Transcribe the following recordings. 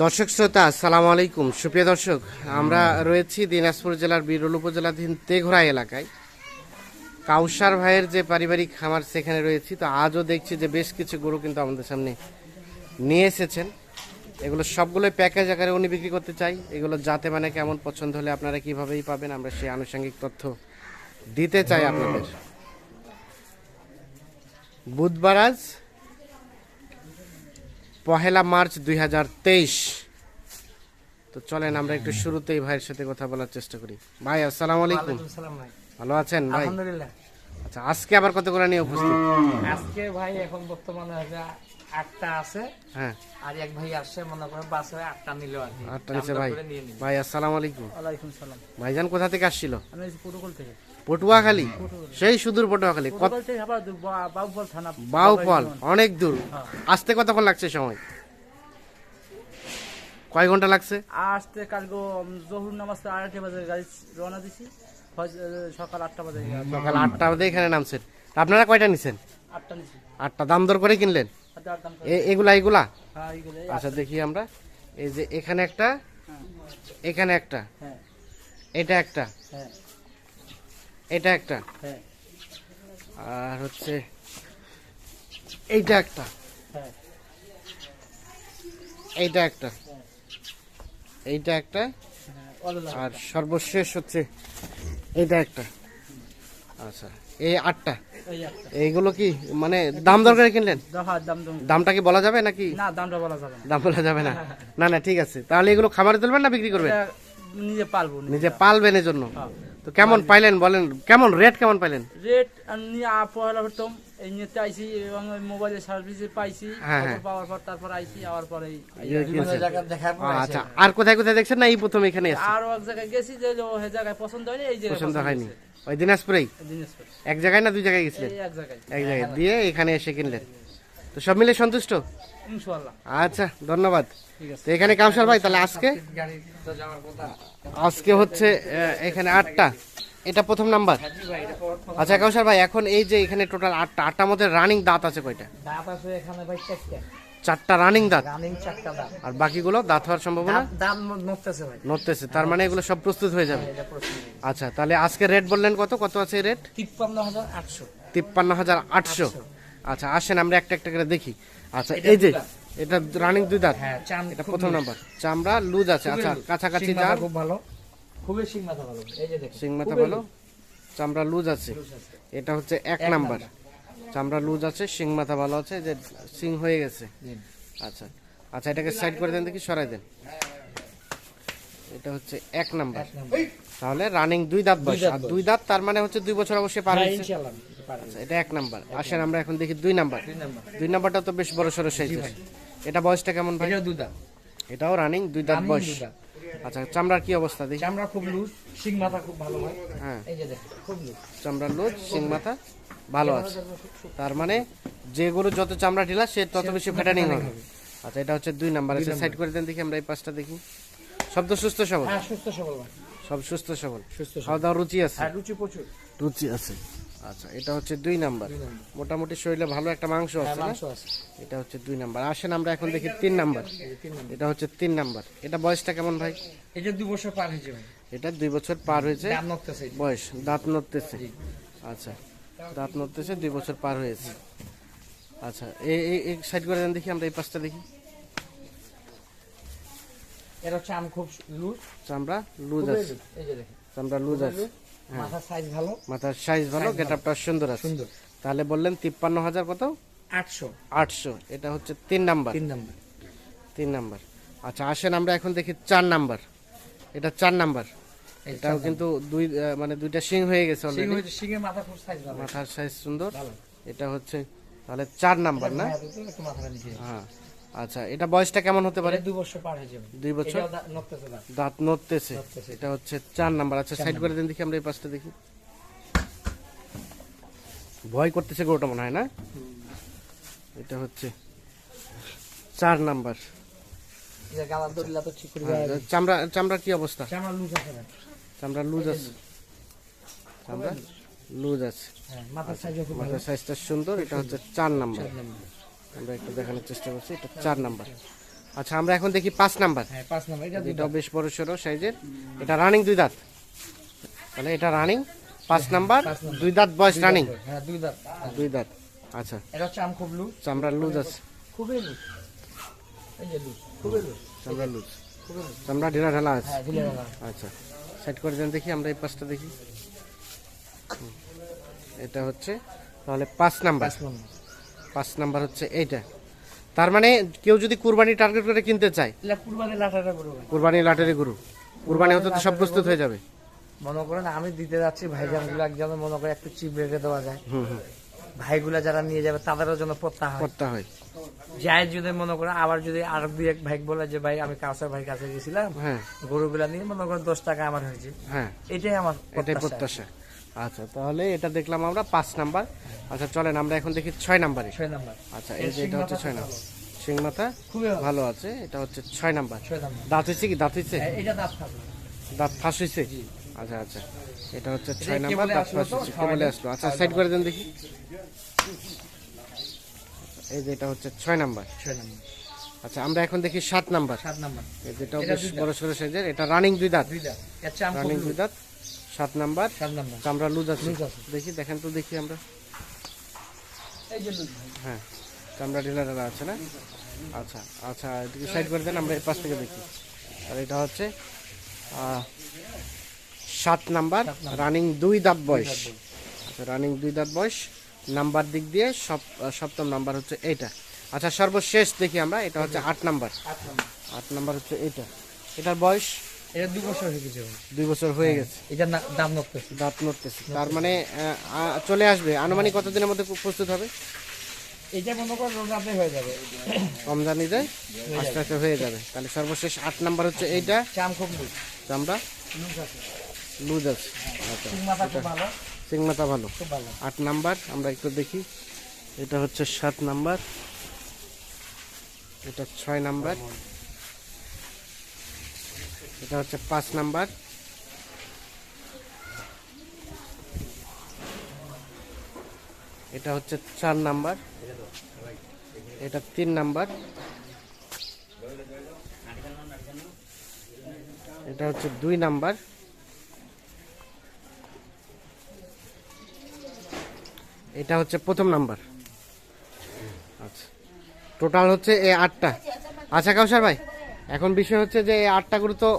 দর্শক শ্রোতা, আসসালামু আলাইকুম। সুপ্রিয় দর্শক, আমরা রয়েছি দিনাজপুর জেলার বিরল উপজেলাধীন তেঘরা এলাকায়। কাউসার ভাইয়ের যে পারিবারিক খামার সেখানে রয়েছি, তো আজও দেখছি যে বেশ কিছু গরু কিন্তু আমাদের সামনে নিয়ে এসেছেন। এগুলো সবগুলো প্যাকেজ আকারে উনি বিক্রি করতে চাই। এগুলো যাতে মানে কেমন পছন্দ হলে আপনারা কিভাবেই পাবেন, আমরা সেই আনুষঙ্গিক তথ্য দিতে চাই আপনাদের। বুধবার আজ পহেলা মার্চ দুই হাজার তেইশ। তো চলেন আমরা একটু শুরুতেই ভাইয়ের সাথে কথা বলার চেষ্টা করি। ভাই আসসালামু আলাইকুম। ভালো আছেন ভাই? আলহামদুলিল্লাহ। আচ্ছা আজকে আবার কত করে নিয়ে উপস্থিত? আজকে ভাই এখন বর্তমানে হচ্ছে আটটা আছে। হ্যাঁ। আর এক ভাই আসছে মনে করেন বাস হয়ে আটটা নিল আর কি। আটটা নিচে ভাই। করে ভাই আসসালামু আলাইকুম। ওয়ালাইকুম সালাম। ভাইজান কোথা থেকে আসছিল? আমি প্রোটোকল থেকে। পটুয়াখালী? সেই সুদূর পটুয়াখালী। বাবুফল থানা। বাউফল অনেক দূর। হ্যাঁ। আসতে কতক্ষণ লাগছে সময়? কয় ঘণ্টা লাগছে? আসতে কালকে জহুর নামাজ আড়াইটা বাজে গাড়ি রওনা দিছি। সকাল আটটা বাজে। সকাল আটটা বাজে এখানে নামছেন। আপনারা কয়টা নিছেন? আটটা নিছি। আটটা। দাম দর করে কিনলেন? এগুলা এগুলা? হ্যাঁ আচ্ছা দেখি আমরা। এই যে এখানে একটা হ্যাঁ। এখানে একটা। হ্যাঁ। এটা একটা। এটা একটা। আর হচ্ছে এইটা একটা। এইটা একটা। এইটা একটা। আর সর্বশেষ হচ্ছে এইটা একটা। আচ্ছা। এই আটটা? এইগুলো কি মানে দাম দরকারে কিনলেন? দাম দাম দামটা কি বলা যাবে নাকি? না দামটা বলা যাবে দাম বলা যাবে না। না না ঠিক আছে। তাহলে এগুলো খাবারে তুলবেন না বিক্রি করবেন? নিজে পালবো নিজে পালবেন এর জন্য হ্যাঁ। তো কেমন পাইলেন বলেন কেমন রেট কেমন পাইলেন? রেট পয়লা প্রথম এই নিতে আইছি এবং ওই মোবাইলে সার্ভিসে পাইছি হ্যাঁ, খবর হ্যাঁ। পাওয়ার পর তারপর আইছি আবার পরে আচ্ছা আর কোথায় কোথায় দেখছেন না এই প্রথম এখানে? আরও এক জায়গায় গেছি যে ও হে জায়গায় পছন্দ হয়নি এই জায়গায় পছন্দ হয়নি। ওই দিনাজপুরেই? দিনাজপুর। এক জায়গায় না দুই জায়গায় গেছিলেন? এক জায়গায়। এক জায়গায়। দিয়ে এখানে এসে কিনলেন। তো সব মিলে সন্তুষ্ট? ইনশাআল্লাহ। আচ্ছা ধন্যবাদ। তো এখানে কাউসার ভাই তাহলে আজকে? আজকে হচ্ছে এখানে আটটা। এটা প্রথম নাম্বার? আচ্ছা কাউসার ভাই এখন এই যে এখানে টোটাল আটটা আটটার মধ্যে রানিং দাঁত আছে কয়টা? দাঁত আছে এখানে ভাই চারটা। চারটা রানিং দাঁত? রানিং চারটা দাঁত। আর বাকিগুলো দাঁত হওয়ার সম্ভাবনা? দাঁত- দাঁত নড়তেছে ভাই। নড়তেছে তার মানে এগুলো সব প্রস্তুত হয়ে যাবে। আচ্ছা তাহলে আজকে রেট বললেন কত? কত আছে রেট তিপ্পান্ন হাজার আটশো। তিপ্পান্ন হাজার আটশো। আচ্ছা আসেন আমরা একটা একটা করে দেখি। আচ্ছা এই যে এটা রানিং দুই দাঁত? হ্যাঁ এটা প্রথম নাম্বার। চামড়া লুজ আছে। আচ্ছা কাছাকাছি যার খুব ভালো। খুবই সিং মাথা ভালো। এই যে দেখুন সিং মাথা ভালো। চামড়া লুজ আছে। এটা হচ্ছে এক নাম্বার। চামড়া লুজ আছে সিং মাথা ভালো আছে যে সিং হয়ে গেছে। আচ্ছা আচ্ছা এটাকে সাইড করে দেন দেখি সরাই দেন। এটা হচ্ছে এক নাম্বার। তাহলে রানিং দুই দাঁত বয়স। আর দুই দাঁত তার মানে হচ্ছে দুই বছর অবশ্যই পার হয়েছে। আচ্ছা, এটা এক নাম্বার। আসেন আমরা এখন দেখি দুই নাম্বার। দুই নাম্বার। নাম্বারটা তো বেশ বড় সড়ো সাইজ এটা বয়সটা কেমন ভাই? এটাও রানিং দুই দাঁত বয়স। আচ্ছা চামড়ার কি অবস্থা দেখি। চামড়া খুব লুজ সিং মাথা খুব ভালো হয়। হ্যাঁ। এই যে দেখুন খুব লুজ চামড়ার লুজ সিং মাথা ভালো আছে। তার মানে যে গরু যত চামড়া ঢিলা সে তত বেশি ফ্যাটানিং হবে। আচ্ছা এটা হচ্ছে দুই নাম্বার। আছে সাইড করে দেন দেখি আমরা এই পাঁচটা দেখি। সব তো সুস্থ সবল? হ্যাঁ সুস্থ সবল সব সুস্থ সবল। সুস্থ খাওয়া দাওয়া রুচি আছে? আর রুচি প্রচুর। রুচি আছে। আচ্ছা এটা হচ্ছে দুই নাম্বার। মোটামুটি শরীরে ভালো একটা মাংস হ্যাঁ আছে না? মাংস আছে। এটা হচ্ছে দুই নাম্বার। আসেন আমরা এখন দেখি তিন নাম্বার। এটা হচ্ছে তিন নাম্বার। এটা বয়সটা কেমন ভাই? এটা দুই বছর পার হয়েছে ভাই। এটা দুই বছর পার হয়েছে? বয়স দাঁত নড়তেছে। আচ্ছা দাঁত নড়তেছে দুই বছর পার হয়েছে। আচ্ছা এই এই সাইড করে দেন দেখি আমরা এই পাশটা দেখি। এটা চাম খুব লুজ। চামড়া লুজ আছে। এই যে দেখুন। চামড়া লুজ আছে। মাথার সাইজ ভালো? মাথার সাইজ ভালো গেট আপটা সুন্দর আছে। সুন্দর। তাহলে বললেন তিপ্পান্ন হাজার কত? আটশো। আটশো। এটা হচ্ছে তিন নাম্বার। তিন নাম্বার। তিন নাম্বার। আচ্ছা আসেন আমরা এখন দেখি চার নাম্বার। এটা চার নাম্বার। এটাও কিন্তু দুই মানে দুইটা সিং হয়ে গেছে সিং অলরেডি সিংয়ের মাথা খুব সাইজ ভালো। মাথার সাইজ সুন্দর। এটা হচ্ছে তাহলে চার নাম্বার না? হ্যাঁ, হ্যাঁ আচ্ছা এটা বয়সটা কেমন হতে পারে? দুই বছর পার হয়েছে ভাই। দুই বছর? দাঁত। নড়তেছে। এটা হচ্ছে চার নাম্বার। আচ্ছা সাইড করে দেন দেখি আমরা এই পাশটা দেখি। ভয় করতেছে গরুটা মনে হয় না? এটা হচ্ছে চার নাম্বার। আর চামড়া কি অবস্থা? চামড়া লুজ আছে চামড়া লুজ আছে। আছে। হ্যাঁ, মাথার সাইজটা সুন্দর এটা হচ্ছে চার নাম্বার। আমরা একটু দেখানোর চেষ্টা করছি এটা চার নাম্বার। আচ্ছা আমরা এখন দেখি পাঁচ নাম্বার। হ্যাঁ পাঁচ নম্বর এটা এটাও বেশ বড় সড়ো সাইজের। এটা রানিং দুই দাঁত। তাহলে এটা রানিং পাঁচ নাম্বার দুই দাঁত বয়স রানিং হ্যাঁ দুই দাঁত। দুই দাঁত আচ্ছা। এটা হচ্ছে আম খুব লুজ। চামড়া লুজ আছে। খুবই লুজ। এই যে লুজ খুবই লুজ। চামড়া লুজ। চামড়া ঢিলা ঢালা আছে। হ্যাঁ আচ্ছা সেট করে দেন দেখি আমরা এই পাঁচটা দেখি। এটা হচ্ছে তাহলে পাঁচ নাম্বার। পাঁচ নম্বর। পাঁচ নাম্বার হচ্ছে এইটা। তার মানে কেউ যদি কুরবানি টার্গেট করে কিনতে চায় কুরবানি লাটারি গরু। কুরবানি হতে তো সব প্রস্তুত হয়ে যাবে। মনে করেন আমি দিতে যাচ্ছি ভাইজানগুলো একজন মনে করে একটু চিপ রেখে দেওয়া যায়। ভাইগুলা যারা নিয়ে যাবে তাদেরও জন্য প্রত্যাহার করতে হয়। যাই যদি মনে করে আবার যদি আর দুই এক ভাই বলে যে ভাই আমি কাউসার ভাই কাছে গেছিলাম হ্যাঁ। গরুগুলা নিয়ে মনে করেন দশ টাকা আমার হয়েছে। হ্যাঁ। এটাই আমার এটাই প্রত্যাশা। আচ্ছা তাহলে এটা দেখলাম আমরা পাঁচ নাম্বার। আচ্ছা চলেন আমরা এখন দেখি ছয় নাম্বারে। ছয় নাম্বার। আচ্ছা এই যে এটা হচ্ছে ছয় নাম্বার। সিং মাথা খুবই ভালো। আছে এটা হচ্ছে ছয় নাম্বার। দাঁত হয়েছে কি? দাঁত হয়েছে? হ্যাঁ, দাঁত ফাঁস। হয়েছে? আচ্ছা আচ্ছা এটা হচ্ছে ছয় নাম্বার দাঁত ফাঁস হয়েছে। আসলো। আচ্ছা সাইড করে দেন দেখি। এই যে এটা হচ্ছে ছয় নাম্বার। ছয় নাম্বার। আচ্ছা আমরা এখন দেখি সাত নাম্বার। সাত নাম্বার। এটা বেশ বড় সড়ো সাইজের এটা রানিং দুই দাঁত। রানিং দুই দাঁত। সাত নাম্বার। সাত নাম্বার। চামড়া লুজ আছে। দেখি দেখেন তো দেখি আমরা। হ্যাঁ চামড়া ঢিলা ঢালা আছে না? আচ্ছা আচ্ছা এদিকে সাইড করে দেন আমরা এই পাশ থেকে দেখি। আর এটা হচ্ছে সাত নাম্বার রানিং দুই দাঁত বয়স। আচ্ছা রানিং দুই দাঁত বয়স। নাম্বার দিক দিয়ে সব সপ্তম নাম্বার হচ্ছে এইটা। আচ্ছা সর্বশেষ দেখি আমরা এটা হচ্ছে আট নাম্বার। আট নাম্বার। আট নাম্বার হচ্ছে এইটা। এটার বয়স এটা দুই বছর হয়ে গেছে ভাই। দুই বছর হয়ে গেছে। এটার দাম নড়তেছে। দাঁত নড়তেছে। তার মানে চলে আসবে। আনুমানিক কতদিনের মধ্যে প্রস্তুত হবে? এটা মনে করেন হয়ে যাবে। রমজানি আস্তে আস্তে হয়ে যাবে। তাহলে সর্বশেষ আট নাম্বার হচ্ছে এইটা। চাম খুব লুজ আছে। আচ্ছা। সিংমাতা ভালো। আট নাম্বার আমরা একটু দেখি। এটা হচ্ছে সাত নাম্বার। এটা ছয় নাম্বার। এটা হচ্ছে পাঁচ নাম্বার। এটা হচ্ছে চার নাম্বার। এটা তিন নাম্বার। এটা হচ্ছে দুই নাম্বার। এটা হচ্ছে প্রথম নাম্বার। আচ্ছা। টোটাল হচ্ছে এই আটটা। আচ্ছা কাউসার ভাই, এখন বিষয় হচ্ছে যে এই আটটা গরু তো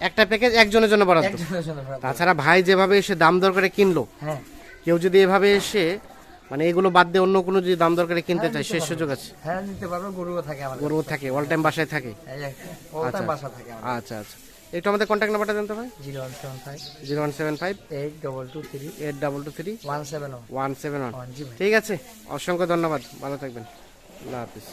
একটা প্যাকেজ একজনের জন্য বরাদ্দ। একজনের জন্য ভালো। তাছাড়া ভাই যেভাবে এসে দাম দর করে কিনলো হ্যাঁ। কেউ যদি এভাবে এসে মানে এগুলো বাদ দিয়ে অন্য কোনো যদি দাম দর করে কিনতে চায় সে সুযোগ আছে? হ্যাঁ নিতে পারব গরুও থাকে আমার গরু থাকে অল টাইম বাসায় থাকে। এই যে, ও তার আচ্ছা। বাসা থাকে আমার আচ্ছা আচ্ছা। একটু আমাদের কন্ট্যাক্ট নাম্বারটা জানতে ভাই zero one seven five. Zero one seven five. Eight double two three. Eight double two three. One seven one. Seven one. One জি ভাই ঠিক আছে। অসংখ্য ধন্যবাদ। ভালো থাকবেন। আল্লাহ হাফিজ।